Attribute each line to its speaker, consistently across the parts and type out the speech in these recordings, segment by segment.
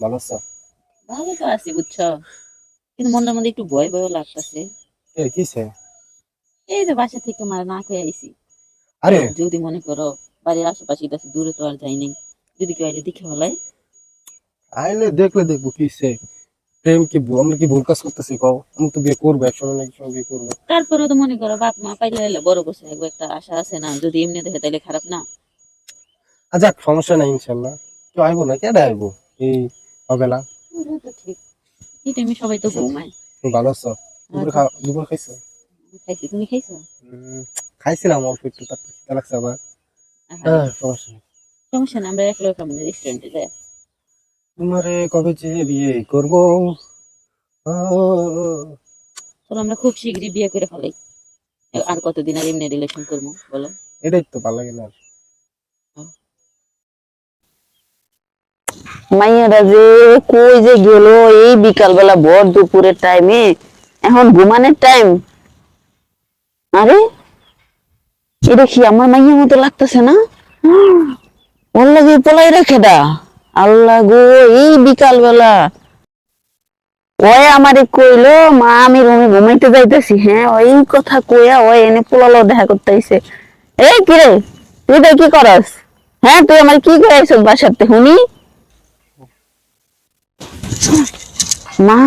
Speaker 1: ভালো আছো?
Speaker 2: ভালো তো আছি বুঝছ? কিন্তু মনের মধ্যে একটু ভয় ভয় লাগতেছে।
Speaker 1: এ কিসে
Speaker 2: এই যে বাসা থেকে মারা না খেয়ে আইছি।
Speaker 1: আরে!
Speaker 2: যদি মনে করো বাড়ির আশেপাশে এটা দূরে তো আর যাই নাই। যদি কেউ আইলে দেখে হলাই
Speaker 1: আইলে দেখলে দেখব কিসে প্রেম কি আমরা কি ভুল কাজ করতেছি কও? আমি তো বিয়ে করব একসময় না একসময় বিয়ে করব।
Speaker 2: তারপরে তো মনে করো বাপ মা পাইলে এলে বড় বসে একবার একটা আশা আছে না যদি এমনি দেখে তাইলে খারাপ না।
Speaker 1: আচ্ছা যাক সমস্যা নাই ইনশাল্লাহ। কেউ আইবো না? কেডা আইবো? এই হবে না।
Speaker 2: ঠিক। এই টাইমে সবাই তো ঘুমায়।
Speaker 1: ভালো আছো? দুপুরে খাওয়া দুপুরে খাইছো?
Speaker 2: খাইছি। তুমি খাইছো?
Speaker 1: খাইছিলাম অল্প একটু তারপর খিদে লাগছে আবার। সমস্যা নেই।
Speaker 2: সমস্যা না আমরা রেস্টুরেন্টে যাই।
Speaker 1: তোমারে কবে যে বিয়ে করব? ও,
Speaker 2: তো আমরা খুব শীঘ্রই বিয়ে করে ফেলাই। আর কতদিন আর এমনি রিলেশন করব বলো।
Speaker 1: এটাই তো ভালো লাগে না
Speaker 3: মাইয়ারা যে কই যে গেল? এই বিকাল বেলা ভর দুপুরের টাইমে এখন ঘুমানোর টাইম আরে, এটা কি আমার মাইয়ের মতো লাগতেছে না? ওর লাগে দা আল্লাহ গো, এই বিকাল বেলা ওই আমারে কইলো, মা, আমি রুমে ঘুমাইতে যাইতেছি। হ্যাঁ ওই কথা কইয়া ওই এনে পোলালো দেখা করতেছে এই কিরে, তুই তো কি করস? হ্যাঁ তুই আমার কি করে আইসস বাসাতে শুনি মা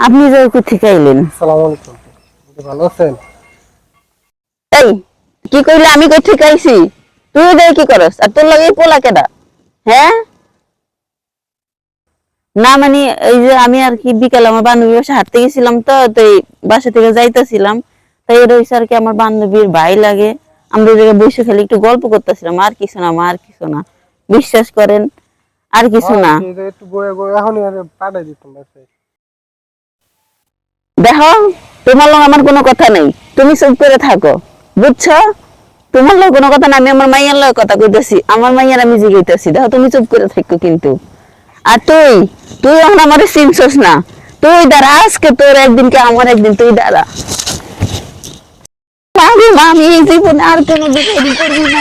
Speaker 3: আপনি কোথেকে আইলেন?
Speaker 1: আসসালামু আলাইকুম। ভালো আছেন?
Speaker 3: এই কি কইলে আমি কই থেকে আইছি? তুই যাই কি করস? আর তোর লাগে পোলা কেডা? হ্যাঁ? না মানে এই যে আমি আর কি বিকালে আমার বান্ধবীর বাসা হাঁটতে গেছিলাম তো তো বাসা থেকে যাইতেছিলাম। তাই রয়েছে আর কি আমার বান্ধবীর ভাই লাগে। আমরা ওই জায়গায় বসে খালি একটু গল্প করতেছিলাম আর কিছু না আর কিছু না। বিশ্বাস করেন আর কিছু না।
Speaker 1: একটু আরে পাঠাই দিতাম।
Speaker 3: দেখো তোমার লোক আমার কোনো কথা নেই। তুমি চুপ করে থাকো। বুঝছ? তোমার লোক কোনো কথা না আমি আমার মাইয়ার লোক কথা কইতেছি। আমার মাইয়ার আমি জিগাইতেছি। দেখো তুমি চুপ করে থাকো কিন্তু। আর তুই? তুই এখন আমার চিনছস না। তুই দাঁড়া আজকে তোর একদিনকে আমার একদিন তুই দাঁড়া। মাগো মা, আমি এই জীবনে আর কোনো বিপদ করবি না।